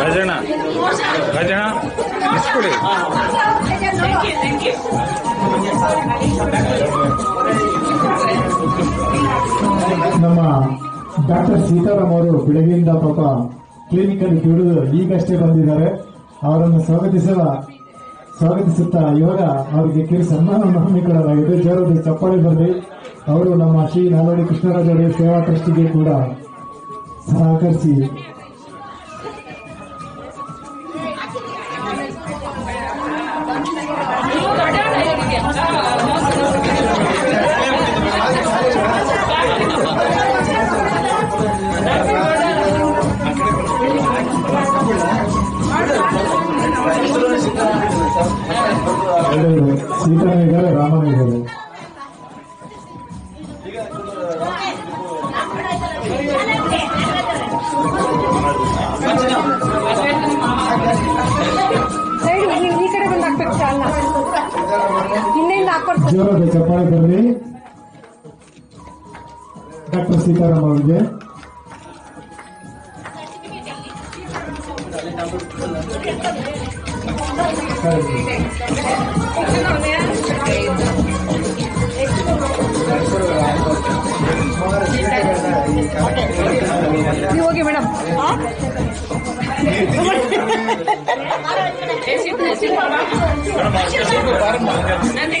ರಾಜಣ್ಣ ಭಜನ? ಇಸ್ಕೊಡಿ ನಮ್ಮ ಡಾಕ್ಟರ್ ಸೀತಾರಾಮ್ ಅವರು ಬೆಳಗ್ಗೆಯಿಂದ ಪಾಪ ಕ್ಲಿನಿಕ್ ಅಲ್ಲಿ ದುಡಿದು ಈಗಷ್ಟೇ ಬಂದಿದ್ದಾರೆ. ಅವರನ್ನು ಸ್ವಾಗತಿಸಲು ಸ್ವಾಗತಿಸುತ್ತಾ ಇವಾಗ ಅವರಿಗೆ ಕಿರು ಸನ್ಮಾನವನ್ನು ಹಮ್ಮಿಕೊಳ್ಳಲಾಗಿದೆ ಜೋರದ ಚಪ್ಪಾಳೆ ಬರಲಿ ಅವರು ನಮ್ಮ ಶ್ರೀ ನಾಲ್ವಡಿ ಕೃಷ್ಣರಾಜ ಸೇವಾ ಟ್ರಸ್ಟಿಗೆ ಕೂಡ ಸಹಕರಿಸಿ సీతయ్య గారు రామయ్య గారు ఇక్కడ Senyores de Campana per mi. Cap precipitada amb el llet. Okay madam అంతే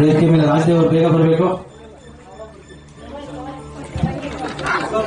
ವೇದಿಕೆ ಮೇಲೆ ರಾಜ್ಯವರು ಬೇಗ ಬರಬೇಕು.